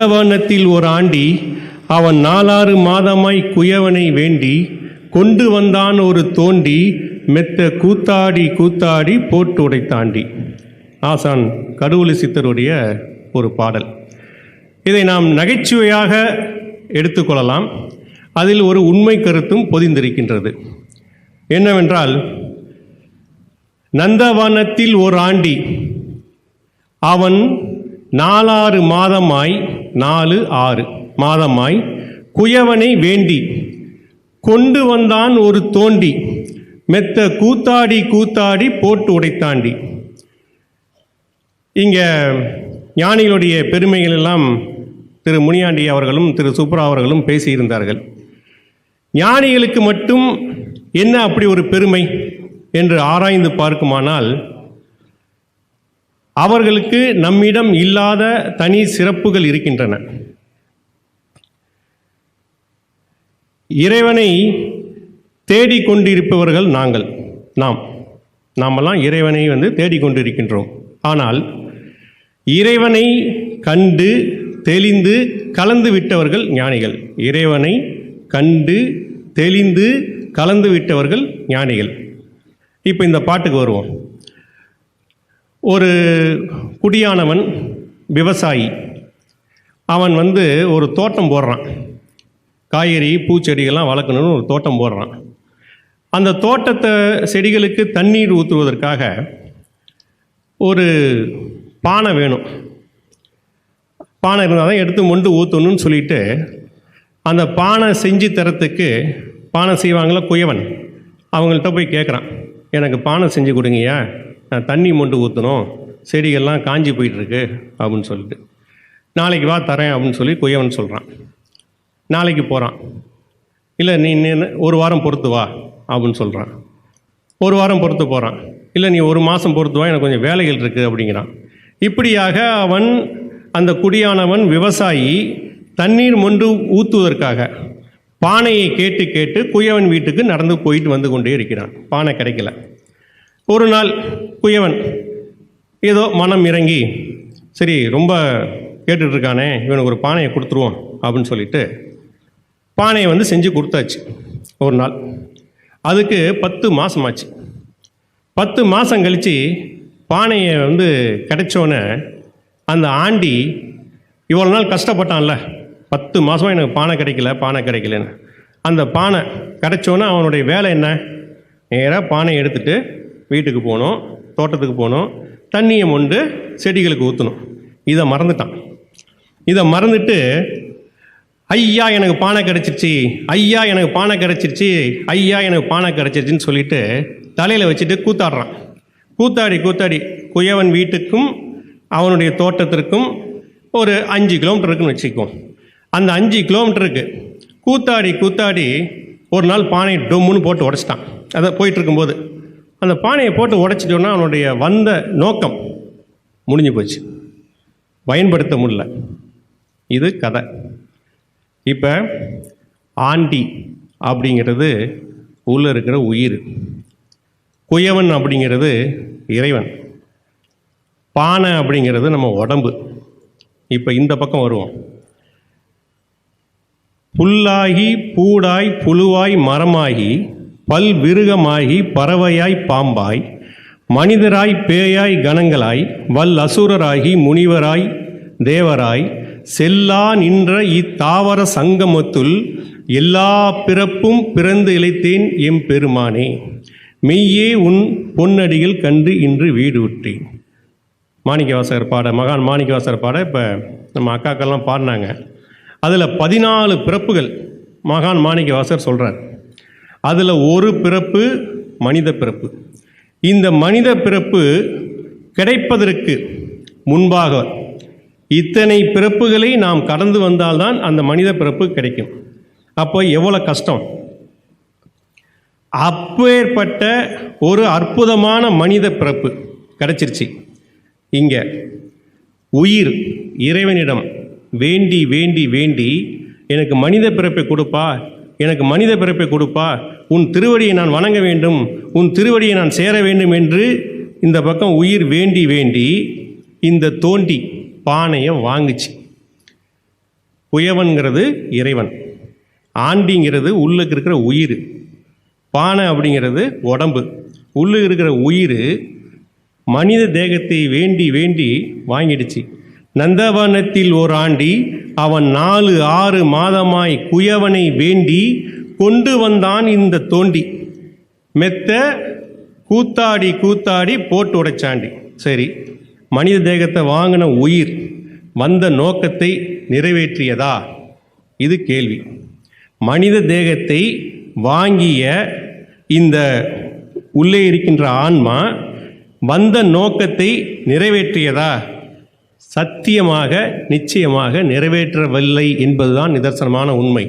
நந்தவனத்தில் ஒரு ஆண்டி அவன் நாலாறு மாதமாய் குயவனை வேண்டி கொண்டு வந்தான் ஒரு தோண்டி மெத்த கூத்தாடி கூத்தாடி போட்டு உடைத்தாண்டி. ஆசான் கடுவலி சித்தருடைய ஒரு பாடல். இதை நாம் நகைச்சுவையாக எடுத்துக்கொள்ளலாம் அதில் ஒரு உண்மை கருத்தும் பொதிந்திருக்கின்றது. என்னவென்றால் நந்தவனத்தில் ஒரு ஆண்டி அவன் நாலாறு மாதமாய் நாலு ஆறு. மாதமாய் குயவனை வேண்டி கொண்டு வந்தான் ஒரு தோண்டி. மெத்த கூத்தாடி கூத்தாடி போட்டு உடைத்தாண்டி. இங்கே ஞானிகளுடைய பெருமைகள் எல்லாம் திரு முனியாண்டி அவர்களும் திரு சுப்ரா அவர்களும் பேசியிருந்தார்கள். ஞானிகளுக்கு மட்டும் என்ன அப்படி ஒரு பெருமை என்று ஆராய்ந்து பார்க்குமானால் அவர்களுக்கு நம்மிடம் இல்லாத தனி சிறப்புகள் இருக்கின்றன. இறைவனை தேடிக்கொண்டிருப்பவர்கள் நாங்கள் நாம். நாமெல்லாம் இறைவனை வந்து தேடிக்கொண்டிருக்கின்றோம் ஆனால் இறைவனை கண்டு தெளிந்து கலந்து விட்டவர்கள் ஞானிகள். இறைவனை கண்டு தெளிந்து கலந்து விட்டவர்கள் ஞானிகள். இப்போ இந்த பாட்டுக்கு வருவோம். ஒரு குடியானவன் விவசாயி. அவன் வந்து ஒரு தோட்டம் போடுறான். காய்கறி பூச்செடிகள்லாம் வளர்க்கணும்னு ஒரு தோட்டம் போடுறான். அந்த தோட்டத்தை செடிகளுக்கு தண்ணீர் ஊற்றுவதற்காக ஒரு பானை வேணும். பானை இருந்தால் தான் எடுத்து மொண்டு ஊற்றணும்னு சொல்லிட்டு அந்த பானை செஞ்சு தரத்துக்கு பானை செய்வாங்களா குயவன்? அவங்கள்ட்ட போய் கேட்குறான் எனக்கு பானை செஞ்சு கொடுங்கய்யா. தண்ணி மொண்டு ஊற்றணும் செடிகள்லாம் காஞ்சி போயிட்டுருக்கு அப்படின்னு சொல்லிட்டு. நாளைக்கு வா தரேன் அப்படின்னு சொல்லி கொய்யவன் சொல்கிறான் நாளைக்கு போகிறான் இல்லை நீ நீ ஒரு வாரம் பொறுத்து வா அப்படின்னு சொல்கிறான் ஒரு வாரம் பொறுத்து போகிறான் இல்லை நீ ஒரு மாதம் பொறுத்து வா எனக்கு கொஞ்சம் வேலைகள் இருக்குது அப்படிங்கிறான். இப்படியாக அவன் அந்த குடியானவன் விவசாயி தண்ணீர் மொண்டு ஊற்றுவதற்காக பானையை கேட்டு கேட்டு குயவன் வீட்டுக்கு நடந்து போயிட்டு வந்து கொண்டே இருக்கிறான். பானை கிடைக்கல. ஒரு நாள் குயவன் ஏதோ மனம் இறங்கி சரி ரொம்ப கேட்டுட்ருக்கானே இவனுக்கு ஒரு பானையை கொடுத்துருவோம் அப்படின்னு சொல்லிட்டு பானையை வந்து செஞ்சு கொடுத்தாச்சு ஒரு நாள். அதுக்கு பத்து மாதமாச்சு பத்து மாதம் கழித்து பானையை வந்து கிடைச்சோன்னே அந்த ஆண்டி இவ்வளோ நாள் கஷ்டப்பட்டான்ல பத்து மாதமாக எனக்கு பானை கிடைக்கல பானை கிடைக்கலன்னு. அந்த பானை கிடைச்சோன்னே அவனுடைய வேலை என்ன? நேராக பானையை எடுத்துகிட்டு வீட்டுக்கு போகணும் தோட்டத்துக்கு போகணும் தண்ணியை மொண்டு செடிகளுக்கு ஊற்றணும் இதை மறந்துட்டான். இதை மறந்துட்டு ஐயா எனக்கு பானை கிடச்சிருச்சு. ஐயா எனக்கு பானை கிடச்சிருச்சு. ஐயா எனக்கு பானை கிடச்சிருச்சின்னு சொல்லிட்டு தலையில் வச்சுட்டு கூத்தாடுறான். கூத்தாடி கூத்தாடி குயவன் வீட்டுக்கும் அவனுடைய தோட்டத்திற்கும் ஒரு அஞ்சு கிலோமீட்டர் இருக்குன்னு அந்த அஞ்சு கிலோமீட்டருக்கு கூத்தாடி கூத்தாடி ஒரு நாள் பானை டொம்முன்னு போட்டு உடச்சிட்டான். அதை போயிட்டு இருக்கும்போது அந்த பானையை போட்டு உடைச்சிட்டோன்னா அவனுடைய வந்த நோக்கம் முடிஞ்சு போச்சு. பயன்படுத்த முடியல. இது கதை. இப்போ ஆண்டி அப்படிங்கிறது உள்ளே இருக்கிற உயிர். குயவன் அப்படிங்கிறது இறைவன். பானை அப்படிங்கிறது நம்ம உடம்பு. இப்போ இந்த பக்கம் வருவோம். புல்லாகி பூடாய் புழுவாய் மரமாகி பல் விருகமாகி பறவையாய் பாம்பாய் மனிதராய் பேயாய் கணங்களாய் வல் அசுரராகி முனிவராய் தேவராய் செல்லா நின்ற இத்தாவர சங்கமத்துள் எல்லா பிறப்பும் பிறந்து இழைத்தேன் எம் பெருமானே. மெய்யே உன் பொன்னடிகள் கண்டு இன்று வீடு விட்டேன். மாணிக்கவாசகர் பாட மகான் மாணிக்கவாசகர் பாட இப்போ நம்ம அக்காக்கெல்லாம் பாடினாங்க. அதில் பதினாலு பிறப்புகள் மகான் மாணிக்கவாசகர் சொல்கிறார் அதில் ஒரு பிறப்பு மனித பிறப்பு. இந்த மனித பிறப்பு கிடைப்பதற்கு முன்பாக இத்தனை பிறப்புகளை நாம் கடந்து வந்தால்தான் அந்த மனித பிறப்பு கிடைக்கும். அப்போ எவ்வளோ கஷ்டம்? அப்பேற்பட்ட ஒரு அற்புதமான மனித பிறப்பு கிடைச்சிருச்சு. இங்கே உயிர் இறைவனிடம் வேண்டி வேண்டி வேண்டி எனக்கு மனித பிறப்பை கொடுப்பா எனக்கு மனித பிறப்பை கொடுப்பா. உன் திருவடியை நான் வணங்க வேண்டும். உன் திருவடியை நான் சேர வேண்டும் என்று இந்த பக்கம் உயிர் வேண்டி வேண்டி இந்த தோண்டி பானையை வாங்குச்சு. புயவன்கிறது இறைவன். ஆண்டிங்கிறது உள்ளுக்கு இருக்கிற உயிர். பானை அப்படிங்கிறது உடம்பு. உள்ளு இருக்கிற உயிர் மனித தேகத்தை வேண்டி வேண்டி வாங்கிடுச்சு. நந்தவனத்தில் ஓராண்டி ஆண்டி அவன் நாலு ஆறு மாதமாய் குயவனை வேண்டி கொண்டு வந்தான் இந்த தோண்டி. மெத்த கூத்தாடி கூத்தாடி போட்டு உடைச்சாண்டி. சரி மனித தேகத்தை வாங்கின உயிர் வந்த நோக்கத்தை நிறைவேற்றியதா? இது கேள்வி. மனித தேகத்தை வாங்கிய இந்த உள்ளே இருக்கின்ற ஆன்மா வந்த நோக்கத்தை நிறைவேற்றியதா? சத்தியமாக நிச்சயமாக நிறைவேற்றவில்லை என்பதுதான் நிதர்சனமான உண்மை.